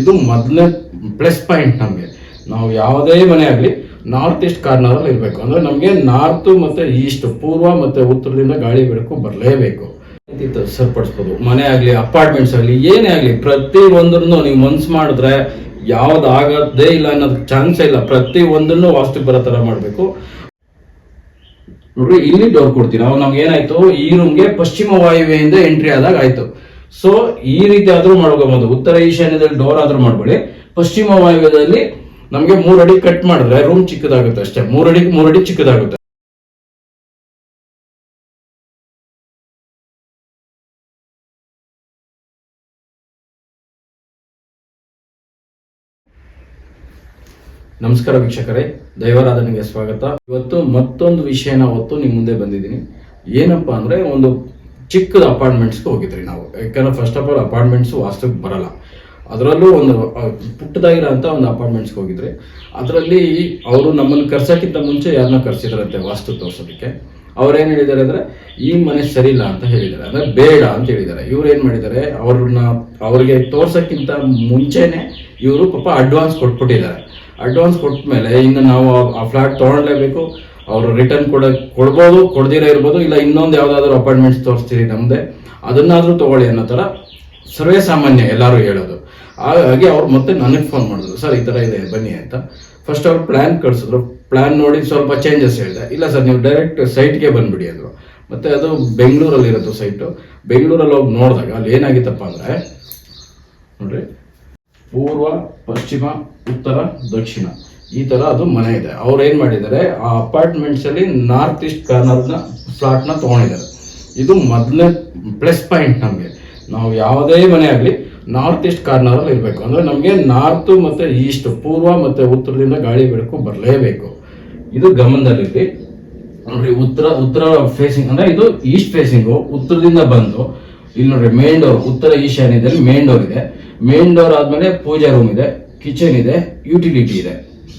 ಇದು ಮೊದಲನೇ plus point ನಮಗೆ. ನಾವು ಯಾವುದೇ ಮನೆ ಆಗಲಿ ನಾರ್ತ್ ಈಸ್ಟ್ ಕಾರ್ನರಲ್ಲಿ ಇರಬೇಕು. ಅಂದರೆ ನಮಗೆ ನಾರ್ತ್ ಮತ್ತು ಈಸ್ಟ್ ಪೂರ್ವ ಮತ್ತು ಉತ್ತರದಿಂದ ಗಾಳಿ ಬೆಳಕು ಬರಲೇಬೇಕು. ಸರಿಪಡಿಸ್ಬೋದು. ಮನೆ ಆಗಲಿ ಅಪಾರ್ಟ್ಮೆಂಟ್ಸ್ ಆಗಲಿ ಏನೇ ಆಗಲಿ ಪ್ರತಿ ಒಂದ್ರೂ ನೀವು ಮನ್ಸು ಮಾಡಿದ್ರೆ ಯಾವ್ದು ಆಗದೇ ಇಲ್ಲ ಅನ್ನೋದು ಚಾನ್ಸೇ ಇಲ್ಲ. ಪ್ರತಿ ಒಂದನ್ನು ವಾಸ್ತು ಬರೋ ಥರ ಮಾಡಬೇಕು. ನೋಡ್ರಿ ಇಲ್ಲಿ ಡೋರ್ ಕೊಡ್ತೀವಿ ಅವಾಗ ನಮ್ಗೆ ಏನಾಯ್ತು? ಈ ರೂಮ್ಗೆ ಪಶ್ಚಿಮ ವಾಯುವ್ಯದಿಂದ ಎಂಟ್ರಿ ಆದಾಗ ಆಯ್ತು. ಸೊ ಈ ರೀತಿ ಆದ್ರೂ ಮಾಡ್ಕೋಬಹುದು ಉತ್ತರ ಈಶಾನ್ಯದಲ್ಲಿ ಡೋರ್ ಆದ್ರೂ ಮಾಡ್ಕೊಳ್ಳಿ ಪಶ್ಚಿಮ ವಾಯುವ್ಯದಲ್ಲಿ ನಮ್ಗೆ ಮೂರ್ ಅಡಿ ಕಟ್ ಮಾಡಿದ್ರೆ ರೂಮ್ ಚಿಕ್ಕದಾಗುತ್ತೆ ಅಷ್ಟೇ. ಮೂರಡಿ ಅಡಿ ಮೂರ್ ಅಡಿ ಚಿಕ್ಕದಾಗುತ್ತೆ. ನಮಸ್ಕಾರ ವೀಕ್ಷಕರೇ. ದೈವಾರಾಧನೆಗೆ ಸ್ವಾಗತ. ಇವತ್ತು ಮತ್ತೊಂದು ವಿಷಯನ ಹೊತ್ತು ನಿಮ್ಮ ಮುಂದೆ ಬಂದಿದ್ದೀನಿ. ಏನಪ್ಪಾ ಅಂದ್ರೆ ಒಂದು ಚಿಕ್ಕದ ಅಪಾರ್ಟ್ಮೆಂಟ್ಸ್ಗೆ ಹೋಗಿದ್ರಿ ನಾವು. ಯಾಕಂದ್ರೆ ಫಸ್ಟ್ ಆಫ್ ಆಲ್ ಅಪಾರ್ಟ್ಮೆಂಟ್ಸ್ ವಾಸ್ತವಕ್ಕೆ ಬರಲ್ಲ. ಅದರಲ್ಲೂ ಒಂದು ಆ, ಪುಟ್ಟದಾಗಿರೋ ಅಂತ ಒಂದು ಅಪಾರ್ಟ್ಮೆಂಟ್ಸ್ಗೆ ಹೋಗಿದ್ರಿ. ಅದರಲ್ಲಿ ಅವರು ನಮ್ಮನ್ನು ಕರ್ಸೋಕ್ಕಿಂತ ಮುಂಚೆ ಯಾರನ್ನ ಕರ್ಸಿದ್ರಂತೆ ವಾಸ್ತು ತೋರಿಸೋದಕ್ಕೆ. ಅವ್ರೇನ್ ಹೇಳಿದ್ದಾರೆ ಅಂದ್ರೆ ಈ ಮನೆ ಸರಿ ಇಲ್ಲ ಅಂತ ಹೇಳಿದ್ದಾರೆ. ಅಂದ್ರೆ ಬೇಡ ಅಂತ ಹೇಳಿದ್ದಾರೆ. ಇವ್ರು ಏನು ಮಾಡಿದ್ದಾರೆ ಅವ್ರನ್ನ ಅವ್ರಿಗೆ ತೋರ್ಸೋಕ್ಕಿಂತ ಮುಂಚೆನೆ ಇವರು ಪಾಪ ಅಡ್ವಾನ್ಸ್ ಕೊಟ್ಬಿಟ್ಟಿದ್ದಾರೆ. ಅಡ್ವಾನ್ಸ್ ಕೊಟ್ಮೇಲೆ ಇನ್ನು ನಾವು ಆ- ಫ್ಲ್ಯಾಟ್ ಫ್ಲಾಟ್ ತಗೊಳ್ಲೇಬೇಕು ಅವರು ರಿಟರ್ನ್ ಕೊಡ ಕೊಡ್ಬೋದು, ಕೊಡ್ದಿರೋ ಇರ್ಬೋದು, ಇಲ್ಲ ಇನ್ನೊಂದು ಯಾವುದಾದ್ರೂ ಅಪಾಯಿಂಟ್ಮೆಂಟ್ಸ್ ತೋರಿಸ್ತೀರಿ ನಮ್ದೆ. ಅದನ್ನಾದರೂ ತೊಗೊಳ್ಳಿ ಅನ್ನೋ ಥರ ಸರ್ವೇ ಸಾಮಾನ್ಯ ಎಲ್ಲರೂ ಹೇಳೋದು. ಹಾಗಾಗಿ ಅವ್ರು ಮತ್ತೆ ನನಗೆ ಫೋನ್ ಮಾಡಿದ್ರು, ಸರ್, ಈ ಥರ ಇದೆ, ಬನ್ನಿ ಅಂತ. ಫಸ್ಟ್ ಅವ್ರು ಪ್ಲ್ಯಾನ್ ಕಳಿಸಿದ್ರು. ಪ್ಲ್ಯಾನ್ ನೋಡಿ ಸ್ವಲ್ಪ ಚೇಂಜಸ್ ಹೇಳಿದೆ. ಇಲ್ಲ ಸರ್, ನೀವು ಡೈರೆಕ್ಟ್ ಸೈಟ್ಗೆ ಬಂದುಬಿಡಿ ಅದು ಮತ್ತೆ ಅದು ಬೆಂಗಳೂರಲ್ಲಿ ಇರೋದು ಸೈಟು ಬೆಂಗಳೂರಲ್ಲಿ ಹೋಗಿ ನೋಡಿದಾಗ ಅಲ್ಲಿ ಏನಾಗಿತ್ತಪ್ಪ ಅಂದರೆ, ನೋಡ್ರಿ ಪೂರ್ವ, ಪಶ್ಚಿಮ, ಉತ್ತರ, ದಕ್ಷಿಣ. ಈ ತರ ಅದು ಮನೆ ಇದೆ. ಅವ್ರು ಏನು ಮಾಡಿದ್ದಾರೆ? ಆ ಅಪಾರ್ಟ್ಮೆಂಟ್ಸ್ ಅಲ್ಲಿ ನಾರ್ತ್ ಈಸ್ಟ್ ಕಾರ್ನರ್ನ ಫ್ಲಾಟ್ನ ತಗೊಂಡಿದ್ದಾರೆ. ಇದು ಮೊದಲನೇ ಪ್ಲಸ್ ಪಾಯಿಂಟ್ ನಮಗೆ. ನಾವು ಯಾವುದೇ ಮನೆ ಆಗಲಿ ನಾರ್ತ್ ಈಸ್ಟ್ ಕಾರ್ನರಲ್ಲಿ ಇರಬೇಕು. ಅಂದ್ರೆ ನಮಗೆ ನಾರ್ತ್ ಮತ್ತೆ ಈಸ್ಟ್ ಪೂರ್ವ ಮತ್ತೆ ಉತ್ತರದಿಂದ ಗಾಳಿ ಬೆಳಕು ಬರಲೇಬೇಕು. ಇದು ಗಮನದಲ್ಲಿರಲಿ ನೋಡ್ರಿ ಉತ್ತರ ಉತ್ತರ ಫೇಸಿಂಗ್ ಅಂದ್ರೆ ಇದು ಈಸ್ಟ್ ಫೇಸಿಂಗು ಉತ್ತರದಿಂದ ಬಂದು ಇಲ್ಲಿ ನೋಡ್ರಿ ಮೇನ್ ಡೋರ್ ಉತ್ತರ ಈಶಾನ್ಯದಲ್ಲಿ ಮೇನ್ ಡೋರ್ ಇದೆ. ಮೇನ್ ಡೋರ್ ಆದ್ಮೇಲೆ ಪೂಜಾ ರೂಮ್ ಇದೆ ಕಿಚನ್ ಇದೆ ಯುಟಿಲಿಟಿ ಇದೆ.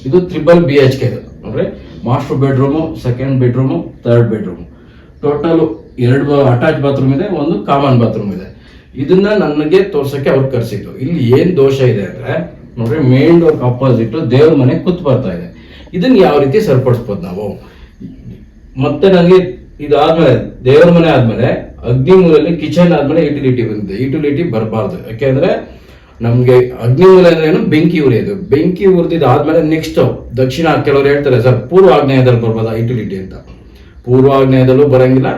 ಇದು ತ್ರಿಬಲ್ ಬಿ ಎಚ್ ಕೆ ನೋಡ್ರಿ master bedroom second bedroom third bedroom total ಎರಡು ಅಟ್ಯಾಚ್ ಬಾತ್ರೂಮ್ ಇದೆ, ಒಂದು ಕಾಮನ್ ಬಾತ್ರೂಮ್ ಇದೆ. ಇದನ್ನ ನನಗೆ ತೋರ್ಸಕ್ಕೆ ಅವ್ರು ಕರ್ಸಿದ್ರು ಇಲ್ಲಿ ಏನ್ ದೋಷ ಇದೆ ಅಂದ್ರೆ, ನೋಡ್ರಿ ಮೇನ್ ಡೋರ್ ಅಪೋಸಿಟ್ ದೇವ್ರ ಮನೆ ಕೂತ್ ಬರ್ತಾ ಇದೆ. ಇದನ್ನ ಯಾವ ರೀತಿ ಸರಿಪಡಿಸ್ಬೋದು ನಾವು? ಮತ್ತೆ ನನಗೆ ಇದಾದ್ಮೇಲೆ, ದೇವ್ರ ಮನೆ ಆದ್ಮೇಲೆ ಅಗ್ನಿಮೂಲಲ್ಲಿ ಕಿಚನ್ ಆದ್ಮೇಲೆ ಯುಟಿಲಿಟಿ ಬಂದಿದೆ. ಯುಟಿಲಿಟಿ ಬರಬಾರ್ದು. ಯಾಕೆಂದ್ರೆ ನಮ್ಗೆ ಅಗ್ನಿಮೂಲ ಅಂದ್ರೆ ಏನು? ಬೆಂಕಿ ಉರಿಯೋದು ಬೆಂಕಿ ಉರಿದಿದ್ದು ಆದ್ಮೇಲೆ ನೆಕ್ಸ್ಟ್ ದಕ್ಷಿಣ ಕೆಲವರು ಹೇಳ್ತಾರೆ, ಸರ್, ಪೂರ್ವ ಆಗ್ನೇಯದಲ್ಲಿ ಬರ್ಬೋದಾ ಯುಟಿಲಿಟಿ ಅಂತ? ಪೂರ್ವ ಆಗ್ನೇಯದಲ್ಲೂ ಬರಂಗಿಲ್ಲ,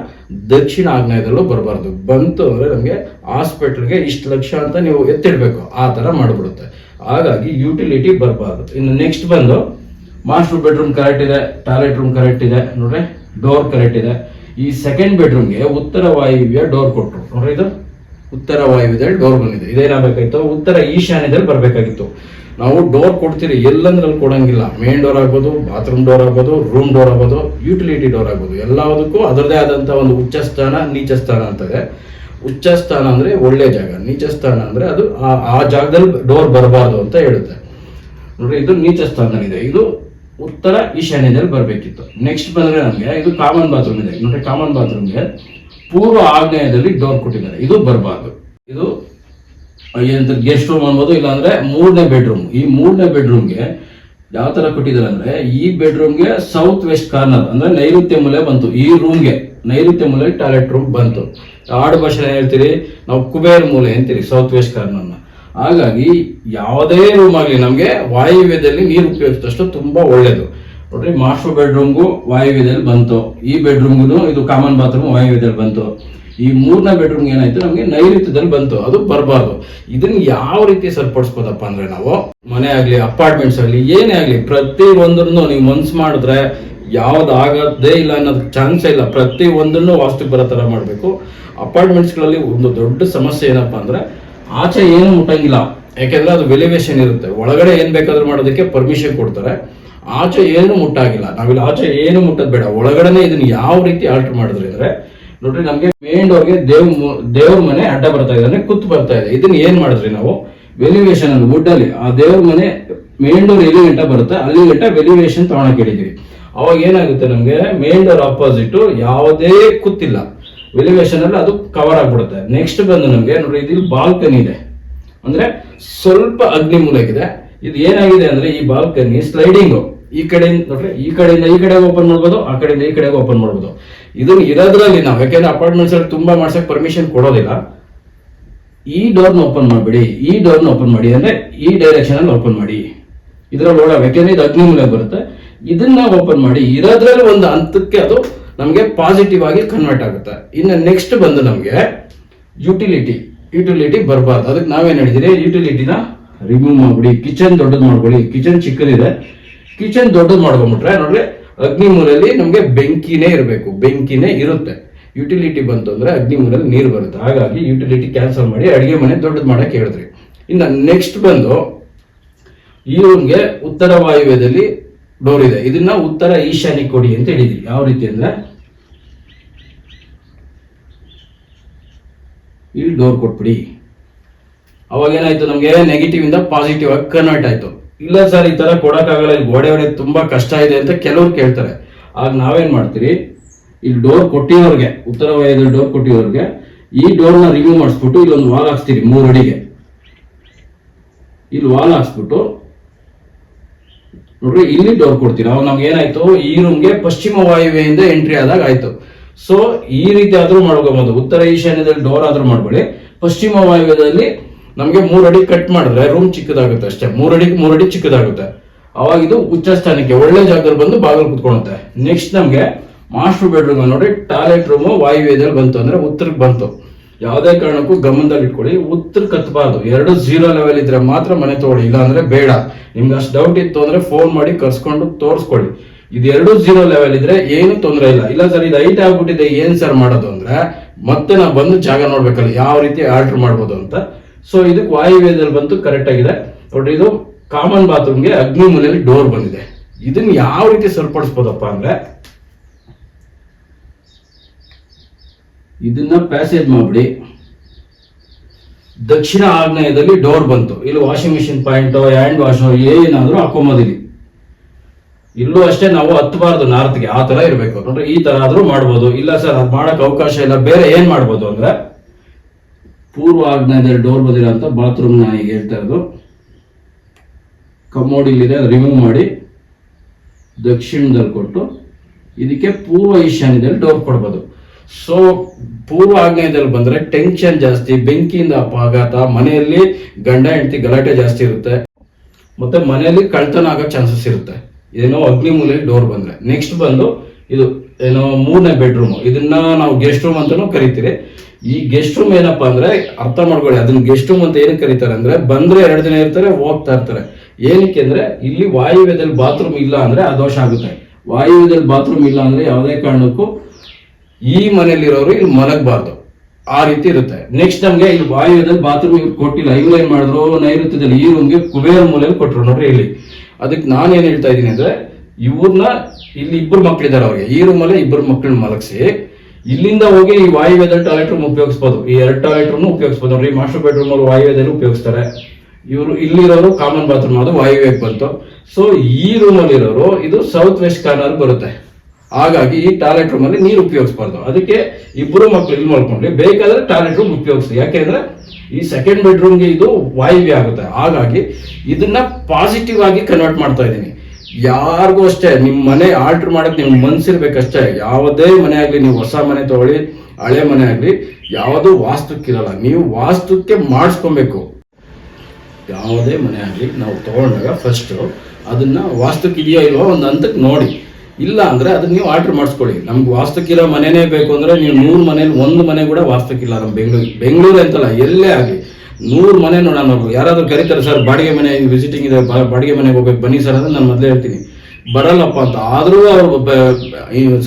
ದಕ್ಷಿಣ ಆಗ್ನೇಯದಲ್ಲೂ ಬರಬಾರ್ದು. ಬಂತು ಅಂದ್ರೆ ನಮಗೆ ಹಾಸ್ಪಿಟಲ್ಗೆ ಇಷ್ಟು ಲಕ್ಷ ಅಂತ ನೀವು ಎತ್ತಿಡ್ಬೇಕು. ಆ ತರ ಮಾಡ್ಬಿಡುತ್ತೆ. ಹಾಗಾಗಿ ಯುಟಿಲಿಟಿ ಬರಬಾರ್ದು. ಇನ್ನು ನೆಕ್ಸ್ಟ್ ಬಂದು ಮಾಸ್ಟರ್ ಬೆಡ್ರೂಮ್ ಕರೆಕ್ಟ್ ಇದೆ ಟಾಯ್ಲೆಟ್ ರೂಮ್ ಕರೆಕ್ಟ್ ಇದೆ, ನೋಡ್ರಿ ಡೋರ್ ಕರೆಕ್ಟ್ ಇದೆ. ಈ ಸೆಕೆಂಡ್ ಬೆಡ್ರೂಮ್ಗೆ ಉತ್ತರ ವಾಯುವ್ಯ ಡೋರ್ ಕೊಟ್ಟರು ನೋಡ್ರಿ ಇದು? ಉತ್ತರ ವಾಯುವ್ಯದಲ್ಲಿ ಡೋರ್ ಬಂದಿದೆ. ಇದೇನಾಗಬೇಕಾಗಿತ್ತು ಉತ್ತರ ಈಶಾನ್ಯದಲ್ಲಿ ಬರಬೇಕಾಗಿತ್ತು. ನಾವು ಡೋರ್ ಕೊಡ್ತೀರಿ ಎಲ್ಲಂದ್ರಲ್ಲಿ ಕೊಡಂಗಿಲ್ಲ. ಮೇನ್ ಡೋರ್ ಆಗ್ಬೋದು ಬಾತ್ರೂಮ್ ಡೋರ್ ಆಗ್ಬೋದು ರೂಮ್ ಡೋರ್ ಆಗ್ಬೋದು ಯುಟಿಲಿಟಿ ಡೋರ್ ಆಗ್ಬೋದು. ಎಲ್ಲದಕ್ಕೂ ಅದರದೇ ಆದಂಥ ಒಂದು ಉಚ್ಚ ಸ್ಥಾನ ನೀಚ ಸ್ಥಾನ ಅಂತದೆ ಉಚ್ಚ ಸ್ಥಾನ ಅಂದ್ರೆ ಒಳ್ಳೆ ಜಾಗ. ನೀಚ ಸ್ಥಾನ ಅಂದ್ರೆ ಅದು ಆ- ಆ ಜಾಗದಲ್ಲಿ ಡೋರ್ ಬರಬಾರ್ದು ಅಂತ ಹೇಳುತ್ತೆ. ನೋಡ್ರಿ ಇದು ನೀಚ ಸ್ಥಾನದಲ್ಲಿದೆ ಇದು ಉತ್ತರ ಈಶಾನ್ಯದಲ್ಲಿ ಬರಬೇಕಿತ್ತು. ನೆಕ್ಸ್ಟ್ ಬಂದ್ರೆ ನಮಗೆ ಇದು ಕಾಮನ್ ಬಾತ್ರೂಮ್ ಇದೆ. ನೋಡಿ ಕಾಮನ್ ಬಾತ್ರೂಮ್ಗೆ ಪೂರ್ವ ಆಗ್ನೇಯದಲ್ಲಿ ಡೋರ್ ಕೊಟ್ಟಿದ್ದಾರೆ. ಇದು ಬರಬಾರ್ದು. ಇದು ಏನಂತ ಗೆಸ್ಟ್ ರೂಮ್ ಅನ್ಬೋದು, ಇಲ್ಲಾಂದ್ರೆ ಮೂರನೇ ಬೆಡ್ರೂಮ್ ಈ ಮೂರನೇ ಬೆಡ್ರೂಮ್ಗೆ ಯಾವ ತರ ಕೊಟ್ಟಿದ್ದಾರೆ ಅಂದ್ರೆ, ಈ ಬೆಡ್ರೂಮ್ಗೆ ಸೌತ್ ವೆಸ್ಟ್ ಕಾರ್ನರ್ ಅಂದ್ರೆ ನೈಋತ್ಯ ಮೂಲೆ ಬಂತು. ಈ ರೂಮ್ಗೆ ನೈಋತ್ಯ ಮೂಲೆ ಟಾಯ್ಲೆಟ್ ರೂಮ್ ಬಂತು. ಆಡು ಭಾಷೆ ಹೇಳ್ತೀರಿ, ನಾವು ಕುಬೇರ್ ಮೂಲೆ ಅಂತೀರಿ ಸೌತ್ ವೆಸ್ಟ್ ಕಾರ್ನರ್ನ ಹಾಗಾಗಿ ಯಾವುದೇ ರೂಮ್ ಆಗಲಿ ನಮಗೆ ವಾಯುವ್ಯದಲ್ಲಿ ನೀರು ಉಪಯೋಗಿಸಿದಷ್ಟು ತುಂಬಾ ಒಳ್ಳೆಯದು ನೋಡ್ರಿ ಮಾಸ್ಟರ್ ಬೆಡ್ರೂಮ್ಗೂ ವಾಯುವ್ಯದಲ್ಲಿ ಬಂತು. ಈ ಬೆಡ್ರೂಮ್ಗೂ ಇದು ಕಾಮನ್ ಬಾತ್ರೂಮ್ ವಾಯುವ್ಯದಲ್ಲಿ ಬಂತು. ಈ ಮೂರನೇ ಬೆಡ್ರೂಮ್ ಏನಾಯ್ತು, ನಮಗೆ ನೈಋತ್ಯದಲ್ಲಿ ಬಂತು. ಅದು ಬರಬಾರ್ದು. ಇದನ್ನ ಯಾವ ರೀತಿ ಸರಿಪಡಿಸ್ಬೋದಪ್ಪ ಅಂದ್ರೆ ನಾವು ಮನೆ ಆಗಲಿ ಅಪಾರ್ಟ್ಮೆಂಟ್ಸ್ ಆಗಲಿ, ಏನೇ ಆಗಲಿ, ಪ್ರತಿ ಒಂದ್ರೂ ನೀವು ಮನ್ಸು ಮಾಡಿದ್ರೆ ಯಾವ್ದು ಆಗದೇ ಇಲ್ಲ ಅನ್ನೋದು ಚಾನ್ಸ್ ಇಲ್ಲ. ಪ್ರತಿ ಒಂದನ್ನು ವಾಸ್ತು ಬರೋ ಥರ ಮಾಡಬೇಕು ಅಪಾರ್ಟ್ಮೆಂಟ್ಸ್ಗಳಲ್ಲಿ ಒಂದು ದೊಡ್ಡ ಸಮಸ್ಯೆ ಏನಪ್ಪ ಅಂದ್ರೆ ಆಚೆ ಏನು ಮುಟ್ಟಂಗಿಲ್ಲ. ಯಾಕೆಂದ್ರೆ ಅದು ವೆಲಿವೇಶನ್ ಇರುತ್ತೆ. ಒಳಗಡೆ ಏನ್ ಬೇಕಾದ್ರೂ ಮಾಡೋದಕ್ಕೆ ಪರ್ಮಿಷನ್ ಕೊಡ್ತಾರೆ. ಆಚೆ ಏನು ಮುಟ್ಟಾಗಿಲ್ಲ. ನಾವಿಲ್ಲಿ ಆಚೆ ಏನು ಮುಟ್ಟದ್ ಬೇಡ. ಒಳಗಡೆನೆ ಇದನ್ನ ಯಾವ ರೀತಿ ಆಲ್ಟರ್ ಮಾಡಿದ್ರೆ ಅಂದ್ರೆ, ನೋಡ್ರಿ, ನಮ್ಗೆ ಮೇನ್ ಡೋರ್ಗೆ ದೇವ್ ದೇವ್ರ ಮನೆ ಅಡ್ಡ ಬರ್ತಾ ಇದೆ ಅಂದ್ರೆ ಕುತ್ತು ಬರ್ತಾ ಇದೆ. ಇದನ್ನ ಏನ್ ಮಾಡಿದ್ರಿ ನಾವು? ವೆಲಿವೇಷನ್ ಅಲ್ಲಿ ವುಡ್ ಅಲ್ಲಿ. ಆ ದೇವ್ರ ಮನೆ ಮೇನ್ ಡೋರ್ ಎಲ್ಲಿ ಗಂಟ ಬರುತ್ತೆ? ಅಲ್ಲಿ ಗಂಟ ವೆಲಿವೇಷನ್ ತಗೊಳಕ್ ಹೇಳಿದ್ವಿ ಅವಾಗ ಏನಾಗುತ್ತೆ ನಮ್ಗೆ? ಮೇನ್ ಡೋರ್ ಅಪೋಸಿಟ್ ಯಾವುದೇ ಕುತ್ತಿಲ್ಲ. ವೆಲಿವೇಶನ್ ಅಲ್ಲಿ ಅದು ಕವರ್ ಆಗ್ಬಿಡುತ್ತೆ. ನೆಕ್ಸ್ಟ್ ಬಂದು ನಮ್ಗೆ ನೋಡಿ, ಇದು ಬಾಲ್ಕನಿ ಇದೆ. ಅಂದ್ರೆ ಸ್ವಲ್ಪ ಅಗ್ನಿ ಮೂಲಕಿದೆ ಇದು ಏನಾಗಿದೆ ಅಂದ್ರೆ ಈ ಬಾಲ್ಕನಿ ಸ್ಲೈಡಿಂಗ್ ಈ ಕಡೆಯಿಂದ ನೋಡ್ರಿ, ಈ ಕಡೆಯಿಂದ ಈ ಕಡೆಗೆ ಓಪನ್ ಮಾಡ್ಬೋದು, ಆ ಕಡೆಯಿಂದ ಈ ಕಡೆಗೆ ಓಪನ್ ಮಾಡ್ಬೋದು. ಇದನ್ನ ಇರೋದ್ರಲ್ಲಿ ನಾವು, ಯಾಕೆಂದ್ರೆ ಅಪಾರ್ಟ್ಮೆಂಟ್ಸ್ ಅಲ್ಲಿ ತುಂಬಾ ಮಾಡ್ಸಕ್ ಪರ್ಮಿಷನ್ ಕೊಡೋದಿಲ್ಲ. ಈ ಡೋರ್ನ ಓಪನ್ ಮಾಡಬೇಡಿ, ಈ ಡೋರ್ನ ಓಪನ್ ಮಾಡಿ ಅಂದ್ರೆ ಈ ಡೈರೆಕ್ಷನ್ ಅಲ್ಲಿ ಓಪನ್ ಮಾಡಿ. ಇದ್ರಲ್ಲಿ ಯಾಕೆಂದ್ರೆ ಇದು ಅಗ್ನಿ ಬರುತ್ತೆ. ಇದನ್ನ ಓಪನ್ ಮಾಡಿ, ಇರೋದ್ರಲ್ಲಿ ಒಂದು ಹಂತಕ್ಕೆ ಅದು ನಮಗೆ ಪಾಸಿಟಿವ್ ಆಗಿ ಕನ್ವರ್ಟ್ ಆಗುತ್ತೆ. ಇನ್ನು ನೆಕ್ಸ್ಟ್ ಬಂದು ನಮಗೆ ಯುಟಿಲಿಟಿ ಯುಟಿಲಿಟಿ ಬರಬಾರ್ದು. ಅದಕ್ಕೆ ನಾವೇನು ಹೇಳಿದಿರಿ? ಯುಟಿಲಿಟಿನ ರಿಮೂವ್ ಮಾಡ್ಬಿಡಿ. ಕಿಚನ್ ದೊಡ್ಡದು ಮಾಡ್ಕೊಳ್ಳಿ. ಕಿಚನ್ ಚಿಕ್ಕದಿದೆ. ಕಿಚನ್ ದೊಡ್ಡದು ಮಾಡ್ಕೊಂಡ್ಬಿಟ್ರೆ ನೋಡ್ರಿ, ಅಗ್ನಿ ಮೂಲಲ್ಲಿ ನಮಗೆ ಬೆಂಕಿನೇ ಇರಬೇಕು. ಬೆಂಕಿನೇ ಇರುತ್ತೆ. ಯುಟಿಲಿಟಿ ಬಂತು ಅಂದರೆ ಅಗ್ನಿ ಮೂಲಲ್ಲಿ ನೀರು ಬರುತ್ತೆ. ಹಾಗಾಗಿ ಯುಟಿಲಿಟಿ ಕ್ಯಾನ್ಸಲ್ ಮಾಡಿ ಅಡುಗೆ ಮನೆ ದೊಡ್ಡದು ಮಾಡೋಕ್ಕೆ ಹೇಳಿದ್ರಿ. ಇನ್ನು ನೆಕ್ಸ್ಟ್ ಬಂದು ಈ ರೂಮ್ಗೆ ಉತ್ತರ ವಾಯುವ್ಯದಲ್ಲಿ ಡೋರ್ ಇದೆ. ಇದನ್ನ ಉತ್ತರ ಈಶಾನ್ಯ ಕೊಡಿ ಅಂತ ಹೇಳಿದ್ವಿ ಯಾವ ರೀತಿ ಅಂದ್ರೆ ಇಲ್ಲಿ ಡೋರ್ ಕೊಟ್ಬಿಡಿ. ಅವಾಗ ಏನಾಯ್ತು ನಮ್ಗೆ? ನೆಗೆಟಿವ್ ಇಂದ ಪಾಸಿಟಿವ್ ಆಗಿ ಕನ್ವರ್ಟ್ ಆಯ್ತು. ಇಲ್ಲ ಸರ್ ಈ ತರ ಕೊಡಕ್ಕಾಗಲ್ಲ. ಇಲ್ಲಿ ಗೋಡೆ ಹೊಡೆ ತುಂಬಾ ಕಷ್ಟ ಇದೆ ಅಂತ ಕೆಲವ್ರು ಕೇಳ್ತಾರೆ. ಆಗ ನಾವೇನ್ ಮಾಡ್ತೀರಿ? ಇಲ್ಲಿ ಡೋರ್ ಕೊಟ್ಟಿರೋರ್ಗೆ, ಉತ್ತರ ವಲಯದಲ್ಲಿ ಡೋರ್ ಕೊಟ್ಟಿರೋರ್ಗೆ, ಈ ಡೋರ್ನ ರಿಮೂವ್ ಮಾಡಿಸ್ಬಿಟ್ಟು ಇಲ್ಲೊಂದು ವಾಲ್ ಹಾಕ್ಸ್ತೀರಿ, ಮೂರು ಅಡಿಗೆ. ಇಲ್ಲಿ ವಾಲ್ ಹಾಕ್ಸ್ಬಿಟ್ಟು, ನೋಡ್ರಿ, ಇಲ್ಲಿ ಡೋರ್ ಕೊಡ್ತೀರಾ. ಅವಾಗ ನಮ್ಗೆ ಏನಾಯ್ತು? ಈ ರೂಮ್ಗೆ ಪಶ್ಚಿಮ ವಾಯುವೆಯಿಂದ ಎಂಟ್ರಿ ಆದಾಗ ಆಯ್ತು. ಸೊ ಈ ರೀತಿ ಆದ್ರೂ ಮಾಡ್ಕೋಬಹುದು ಉತ್ತರ ಈಶಾನ್ಯದಲ್ಲಿ ಡೋರ್ ಆದ್ರೂ ಮಾಡ್ಕೊಳ್ಳಿ. ಪಶ್ಚಿಮ ವಾಯುವ್ಯದಲ್ಲಿ ನಮ್ಗೆ ಅಡಿ ಕಟ್ ಮಾಡಿದ್ರೆ ರೂಮ್ ಚಿಕ್ಕದಾಗುತ್ತೆ ಅಷ್ಟೇ. ಮೂರಡಿ ಅಡಿ ಮೂರ್ ಅಡಿ ಚಿಕ್ಕದಾಗುತ್ತೆ. ಅವಾಗ ಇದು ಉಚ್ಚ ಸ್ಥಾನಕ್ಕೆ ಒಳ್ಳೆ ಜಾಗದಲ್ಲಿ ಬಂದು ಬಾಗಿಲು ಕುತ್ಕೊಳುತ್ತೆ ನೆಕ್ಸ್ಟ್ ನಮ್ಗೆ ಮಾಸ್ಟರ್ ಬೆಡ್ರೂಮ್ ನೋಡಿ ಟಾಯ್ಲೆಟ್ ರೂಮ್ ವಾಯುವ್ಯದಲ್ಲಿ ಬಂತು ಅಂದ್ರೆ ಉತ್ತರಕ್ಕೆ ಬಂತು. ಯಾವುದೇ ಕಾರಣಕ್ಕೂ ಗಮನದಲ್ಲಿ ಇಟ್ಕೊಳ್ಳಿ. ಉತ್ತರ ಕತ್ಬಾರ್ದು. ಎರಡು ಜೀರೋ ಲೆವೆಲ್ ಇದ್ರೆ ಮಾತ್ರ ಮನೆ ತಗೊಳ್ಳಿ ಇಲ್ಲ ಅಂದ್ರೆ ಬೇಡ. ನಿಮ್ಗೆ ಅಷ್ಟು ಡೌಟ್ ಇತ್ತು ಅಂದ್ರೆ ಫೋನ್ ಮಾಡಿ ಕರ್ಸ್ಕೊಂಡು ತೋರಿಸ್ಕೊಳ್ಳಿ. ಇದು ಎರಡು ಜೀರೋ ಲೆವೆಲ್ ಇದ್ರೆ ಏನು ತೊಂದರೆ ಇಲ್ಲ. ಇಲ್ಲ ಸರ್ ಇದು ಐಟ್ ಆಗ್ಬಿಟ್ಟಿದೆ, ಏನ್ ಸರ್ ಮಾಡೋದು ಅಂದ್ರೆ ಮತ್ತೆ ನಾವು ಬಂದು ಜಾಗ ನೋಡ್ಬೇಕಲ್ಲ, ಯಾವ ರೀತಿ ಆರ್ಡರ್ ಮಾಡ್ಬೋದು ಅಂತ. ಸೊ ಇದಕ್ಕೆ ವಾಯುವ್ಯದಲ್ಲಿ ಬಂತು ಕರೆಕ್ಟ್ ಆಗಿದೆ. ನೋಡ್ರಿ, ಇದು ಕಾಮನ್ ಬಾತ್ರೂಮ್ಗೆ ಅಗ್ನಿ ಮೂಲೆಯಲ್ಲಿ ಡೋರ್ ಬಂದಿದೆ. ಇದನ್ನ ಯಾವ ರೀತಿ ಸರಿಪಡಿಸ್ಬೋದಪ್ಪ ಅಂದ್ರೆ, ಇದನ್ನ ಪ್ಯಾಸೇಜ್ ಮಾಡ್ಬಿಡಿ. ದಕ್ಷಿಣ ಆಗ್ನೇಯದಲ್ಲಿ ಡೋರ್ ಬಂತು. ಇಲ್ಲಿ washing machine point hand wash ಏನಾದ್ರೂ ಹಾಕೊಂಬೋದಿಲ್ಲಿ ಇಲ್ಲೂ ಅಷ್ಟೇ ನಾವು ಹತ್ತಬಾರ್ದು ನಾರ್ತ್ಗೆ, ಆ ತರ ಇರಬೇಕು. ನೋಡ್ರಿ ಈ ತರ ಆದ್ರೂ ಮಾಡ್ಬೋದು. ಇಲ್ಲ ಸರ್, ಅದ್ ಮಾಡಕ್ ಅವಕಾಶ ಇಲ್ಲ. ಬೇರೆ ಏನ್ ಮಾಡ್ಬೋದು ಅಂದ್ರೆ ಪೂರ್ವ ಆಗ್ನೇಯದಲ್ಲಿ ಡೋರ್ ಬದಿರ ಅಂತ ಬಾತ್ರೂಮ್ ನಾನು ಈಗ ಹೇಳ್ತಾ ಇರೋದು. ಕಮೋಡ್ ಇಲ್ಲಿದೆ ರಿಮೂವ್ ಮಾಡಿ ದಕ್ಷಿಣದಲ್ಲಿ ಕೊಟ್ಟು ಇದಕ್ಕೆ ಪೂರ್ವ ಈಶಾನ್ಯದಲ್ಲಿ ಡೋರ್ ಕೊಡ್ಬೋದು. ಸೊ ಪೂರ್ವ ಆಗ್ನೇಯದಲ್ಲಿ ಬಂದ್ರೆ ಟೆನ್ಷನ್ ಜಾಸ್ತಿ, ಬೆಂಕಿಯಿಂದ ಅಪಘಾತ, ಮನೆಯಲ್ಲಿ ಗಂಡ, ಹೆಂಡತಿ ಗಲಾಟೆ ಜಾಸ್ತಿ ಇರುತ್ತೆ. ಮತ್ತೆ ಮನೆಯಲ್ಲಿ ಕಳ್ತನ ಆಗೋ ಚಾನ್ಸಸ್ ಇರುತ್ತೆ. ಏನೋ ಅಗ್ನಿ ಮೂಲೆಯಲ್ಲಿ ಡೋರ್ ಬಂದ್ರೆ. ನೆಕ್ಸ್ಟ್ ಬಂದು ಇದು ಏನೋ ಮೂರನೇ ಬೆಡ್ರೂಮ್ ಇದನ್ನ ನಾವು ಗೆಸ್ಟ್ ರೂಮ್ ಅಂತಾನು ಕರಿತೀರಿ. ಈ ಗೆಸ್ಟ್ ರೂಮ್ ಏನಪ್ಪಾ ಅಂದ್ರೆ ಅರ್ಥ ಮಾಡ್ಕೊಳ್ಳಿ, ಅದನ್ನ ಗೆಸ್ಟ್ ರೂಮ್ ಅಂತ ಏನಕ್ಕೆ ಕರೀತಾರೆ ಅಂದ್ರೆ ಬಂದ್ರೆ ಎರಡು ದಿನ ಇರ್ತಾರೆ, ಹೋಗ್ತಾ ಇರ್ತಾರೆ. ಏನಕ್ಕೆ ಅಂದ್ರೆ ಇಲ್ಲಿ ವಾಯುವ್ಯದಲ್ಲಿ ಬಾತ್ರೂಮ್ ಇಲ್ಲ ಅಂದ್ರೆ ಆ ದೋಷ ಆಗುತ್ತೆ. ವಾಯುವ್ಯದಲ್ಲಿ ಬಾತ್ರೂಮ್ ಇಲ್ಲ ಅಂದ್ರೆ ಯಾವುದೇ ಕಾರಣಕ್ಕೂ ಈ ಮನೆಯಲ್ಲಿರೋರು ಇಲ್ಲಿ ಮಲಗಬಾರ್ದು. ಆ ರೀತಿ ಇರುತ್ತೆ. ನೆಕ್ಸ್ಟ್ ನಮ್ಗೆ ಇಲ್ಲಿ ವಾಯುವ್ಯದಲ್ಲಿ ಬಾತ್ರೂಮ್ ಕೊಟ್ಟಿಲ್ಲ. ಇವ್ರು ಏನ್ ಮಾಡಿದ್ರು? ನೈಋತ್ಯದಲ್ಲಿ ಈ ರೂಮ್ಗೆ ಕುಬೇರ ಮೂಲೆಯಲ್ಲಿ ಕೊಟ್ಟರು ನೋಡ್ರಿ ಇಲ್ಲಿ. ಅದಕ್ಕೆ ನಾನು ಏನು ಹೇಳ್ತಾ ಇದ್ದೀನಿ ಅಂದರೆ ಇವ್ರನ್ನ ಇಲ್ಲಿ ಇಬ್ಬರು ಮಕ್ಕಳಿದ್ದಾರೆ ಅವ್ರಿಗೆ. ಈ ರೂಮಲ್ಲೇ ಇಬ್ಬರು ಮಕ್ಕಳನ್ನ ಮಲಗಿಸಿ, ಇಲ್ಲಿಂದ ಹೋಗಿ ಈ ವಾಯುವೇದ ಟಾಯ್ಲೆಟ್ ರೂಮ್ ಉಪಯೋಗಿಸ್ಬೋದು. ಈ ಎರಡು ಟಾಯ್ಲೆಟ್ ರೂಮ್ ಉಪಯೋಗಿಸ್ಬೋದು. ನೋಡ್ರಿ ಮಾಸ್ಟರ್ ಬೆಡ್ರೂಮ್ ಅವರು ವಾಯುವೇದಲ್ಲಿ ಉಪಯೋಗಿಸ್ತಾರೆ. ಇವರು ಇಲ್ಲಿರೋರು ಕಾಮನ್ ಬಾತ್ರೂಮ್ ಅದು ವಾಯುವ್ಯಕ್ಕೆ ಬಂತು. ಸೊ ಈ ರೂಮಲ್ಲಿರೋರು ಇದು ಸೌತ್ ವೆಸ್ಟ್ ಕಾರ್ನರ್ ಬರುತ್ತೆ. ಹಾಗಾಗಿ ಈ ಟಾಯ್ಲೆಟ್ ರೂಮಲ್ಲಿ ನೀರು ಉಪಯೋಗಿಸ್ಬಾರ್ದು. ಅದಕ್ಕೆ ಇಬ್ಬರು ಮಕ್ಕಳು ಇಲ್ಲಿ ಮಾಡ್ಕೊಂಡ್ರಿ ಬೇಕಾದ್ರೆ ಟಾಯ್ಲೆಟ್ ರೂಮ್ ಉಪಯೋಗಿಸಿ ಯಾಕೆಂದ್ರೆ ಈ ಸೆಕೆಂಡ್ ಬೆಡ್ರೂಮ್ಗೆ ಇದು ವಾಯುವ್ಯ ಆಗುತ್ತೆ. ಹಾಗಾಗಿ ಇದನ್ನ ಪಾಸಿಟಿವ್ ಆಗಿ ಕನ್ವರ್ಟ್ ಮಾಡ್ತಾ ಇದ್ದೀನಿ. ಯಾರಿಗೂ ಅಷ್ಟೇ ನಿಮ್ಮ ಮನೆ ಆಲ್ಟರ್ ಮಾಡಕ್ ನಿಮ್ಗೆ ಮನ್ಸಿರ್ಬೇಕಷ್ಟೇ. ಯಾವುದೇ ಮನೆ ಆಗಲಿ, ನೀವು ಹೊಸ ಮನೆ ತಗೊಳ್ಳಿ, ಹಳೆ ಮನೆ ಆಗ್ಲಿ, ಯಾವುದು ವಾಸ್ತುಕ್ಕಿರಲ್ಲ. ನೀವು ವಾಸ್ತುಕ್ಕೆ ಮಾಡಿಸ್ಕೊಬೇಕು. ಯಾವುದೇ ಮನೆ ಆಗಲಿ, ನಾವು ತಗೊಂಡಾಗ ಫಸ್ಟ್ ಅದನ್ನ ವಾಸ್ತುಕ್ಕಿದೆಯೋ ಇಲ್ವೋ ಒಂದು ಹಂತಕ್ಕೆ ನೋಡಿ. ಇಲ್ಲ ಅಂದ್ರೆ ಅದನ್ನ ನೀವು ಆರ್ಡರ್ ಮಾಡಿಸ್ಕೊಳ್ಳಿ. ನಮ್ಗೆ ವಾಸ್ತುಕ್ಕಿರೋ ಮನೆನೇ ಬೇಕು ಅಂದ್ರೆ ನೀವು ನೂರು ಮನೇಲಿ ಒಂದು ಮನೆ ಕೂಡ ವಾಸ್ತಕ್ಕಿಲ್ಲ ನಮ್ಮ ಬೆಂಗಳೂರು ಬೆಂಗಳೂರು ಅಂತಲ್ಲ, ಎಲ್ಲೇ ಆಗಲಿ. ನೂರು ಮನೆ ನಾವು. ಯಾರಾದ್ರೂ ಕರೀತಾರೆ, ಸರ್, ಬಾಡಿಗೆ ಮನೆ ವಿಸಿಟಿಂಗ್ ಇದೆ ಬಾಡಿಗೆ ಮನೆಗೆ ಹೋಗ್ಬೇಕು, ಬನ್ನಿ ಸರ್ ಅಂದ್ರೆ ನಾನು ಮೊದಲೇ ಹೇಳ್ತೀನಿ. ಬರಲ್ಲಪ್ಪ ಅಂತ. ಆದರೂ ಅವ್ರು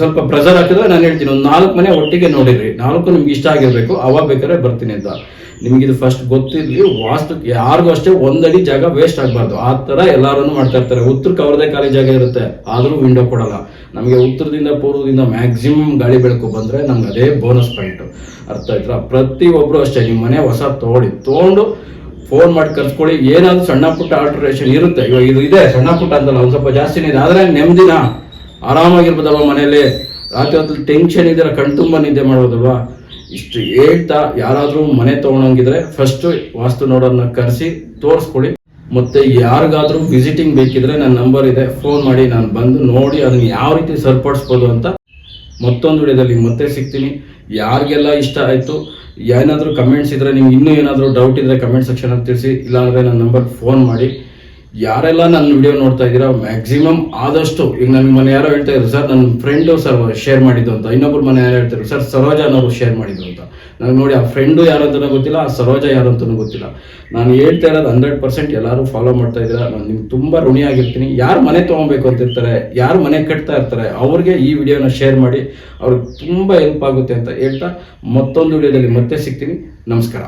ಸ್ವಲ್ಪ ಪ್ರೆಸರ್ ಹಾಕಿದ್ರೆ ನಾನು ಹೇಳ್ತೀನಿ. ಒಂದು ನಾಲ್ಕು ಮನೆ ಒಟ್ಟಿಗೆ ನೋಡಿರಿ ನಾಲ್ಕು ನಿಮ್ಗೆ ಇಷ್ಟ ಆಗಿರಬೇಕು. ಅವಾಗ ಬೇಕಾದ್ರೆ ಬರ್ತೀನಿ ಅಂತ. ನಿಮ್ಗೆ ಇದು ಫಸ್ಟ್ ಗೊತ್ತಿರಲಿ ವಾಸ್ತು ಯಾರಿಗೂ ಅಷ್ಟೇ ಒಂದಡಿ ಜಾಗ ವೇಸ್ಟ್ ಆಗಬಾರ್ದು. ಆ ತರ ಎಲ್ಲಾರನ್ನು ಮಾಡ್ತಾ ಇರ್ತಾರೆ. ಉತ್ತರಕ್ಕೆ ಅವ್ರದೇ ಖಾಲಿ ಜಾಗ ಇರುತ್ತೆ. ಆದರೂ ವಿಂಡೋ ಕೊಡಲ್ಲ. ನಮಗೆ ಉತ್ತರದಿಂದ ಪೂರ್ವದಿಂದ ಮ್ಯಾಕ್ಸಿಮಮ್ ಗಾಳಿ ಬೆಳಕು ಬಂದ್ರೆ ನಮ್ಗೆ ಅದೇ ಬೋನಸ್ ಪಾಯಿಂಟ್ ಅರ್ಥ ಆಯ್ತಾ? ಪ್ರತಿಯೊಬ್ಬರು ಅಷ್ಟೇ ನಿಮ್ಮ ಮನೆ ಹೊಸ ತೊಗೊಳ್ಳಿ ತೊಗೊಂಡು ಫೋನ್ ಮಾಡಿ ಕರ್ಸ್ಕೊಳ್ಳಿ. ಏನಾದರೂ ಸಣ್ಣ ಪುಟ್ಟ ಆಲ್ಟ್ರೇಷನ್ ಇರುತ್ತೆ. ಇವಾಗ ಇದು ಇದೆ, ಸಣ್ಣ ಪುಟ್ಟ ಅಂತಲ್ಲ, ಒಂದು ಸ್ವಲ್ಪ ಜಾಸ್ತಿನೇ ಇದೆ. ಆದ್ರೆ ನೆಮ್ಮದಿನ, ಆರಾಮಾಗಿರ್ಬೋದಲ್ವ ಮನೆಯಲ್ಲಿ? ರಾತ್ರಿ ಹೊತ್ತಲ್ಲಿ ಟೆನ್ಷನ್ ಕಣ್ಣು ಕಣ್ತುಂಬ ನಿದ್ದೆ ಮಾಡ್ಬೋದಲ್ವಾ? ಇಷ್ಟು ಹೇಳ್ತಾ ಯಾರಾದರೂ ಮನೆ ತೊಗೊಳಂಗಿದ್ರೆ ಫಸ್ಟ್ ವಾಸ್ತು ನೋಡೋದನ್ನ ಕರೆಸಿ ತೋರಿಸ್ಕೊಡಿ. ಮತ್ತೆ ಯಾರಿಗಾದ್ರೂ ವಿಸಿಟಿಂಗ್ ಬೇಕಿದ್ರೆ ನನ್ನ ನಂಬರ್ ಇದೆ ಫೋನ್ ಮಾಡಿ ನಾನು ಬಂದು ನೋಡಿ ಅದನ್ನ ಯಾವ ರೀತಿ ಸರಿಪಡಿಸ್ಬೋದು ಅಂತ ಮತ್ತೊಂದು ವಿಡಿಯೋದಲ್ಲಿ ಮತ್ತೆ ಸಿಗ್ತೀನಿ. ಯಾರಿಗೆಲ್ಲ ಇಷ್ಟ ಆಯಿತು, ಏನಾದರೂ ಕಮೆಂಟ್ಸ್ ಇದ್ರೆ, ನಿಮ್ಗೆ ಇನ್ನೂ ಏನಾದರೂ ಡೌಟ್ ಇದ್ರೆ ಕಮೆಂಟ್ ಸೆಕ್ಷನಲ್ಲಿ ತಿಳಿಸಿ, ಇಲ್ಲಾಂದ್ರೆ ನನ್ನ ನಂಬರ್ ಫೋನ್ ಮಾಡಿ. ಯಾರೆಲ್ಲ ನನ್ನ ವಿಡಿಯೋ ನೋಡ್ತಾ ಇದ್ದೀರಾ ಮ್ಯಾಕ್ಸಿಮಮ್ ಆದಷ್ಟು, ಈಗ ನನ್ನ ಮನೆ ಯಾರೋ ಹೇಳ್ತಾ ಇದ್ರು, ಸರ್ ನನ್ನ ಫ್ರೆಂಡು ಸರ್ ಶೇರ್ ಮಾಡಿದ್ದು ಅಂತ. ಇನ್ನೊಬ್ರು ಮನೆ ಯಾರು ಹೇಳ್ತಾರೆ ಸರ್, ಸರೋಜ ಅನ್ನೋರು ಶೇರ್ ಮಾಡಿದ್ರು ಅಂತ. ನಾನು ನೋಡಿ, ಆ ಫ್ರೆಂಡು ಯಾರು ಅಂತಲೂ ಗೊತ್ತಿಲ್ಲ, ಆ ಸರೋಜ ಯಾರು ಅಂತಲೂ ಗೊತ್ತಿಲ್ಲ. ನಾನು ಹೇಳ್ತಾ ಇರೋದು ಹಂಡ್ರೆಡ್ ಪರ್ಸೆಂಟ್ ಎಲ್ಲರೂ ಫಾಲೋ ಮಾಡ್ತಾ ಇದ್ದೀರಾ, ನಾನು ನಿಮ್ಗೆ ತುಂಬ ಋಣಿಯಾಗಿರ್ತೀನಿ. ಯಾರು ಮನೆ ತೊಗೊಬೇಕು ಅಂತ ಇರ್ತಾರೆ, ಯಾರು ಮನೆ ಕಟ್ತಾ ಇರ್ತಾರೆ, ಅವ್ರಿಗೆ ಈ ವಿಡಿಯೋನ ಶೇರ್ ಮಾಡಿ, ಅವ್ರಿಗೆ ತುಂಬ ಹೆಲ್ಪ್ ಆಗುತ್ತೆ ಅಂತ ಹೇಳ್ತಾ ಮತ್ತೊಂದು ವಿಡಿಯೋದಲ್ಲಿ ಮತ್ತೆ ಸಿಗ್ತೀನಿ. ನಮಸ್ಕಾರ.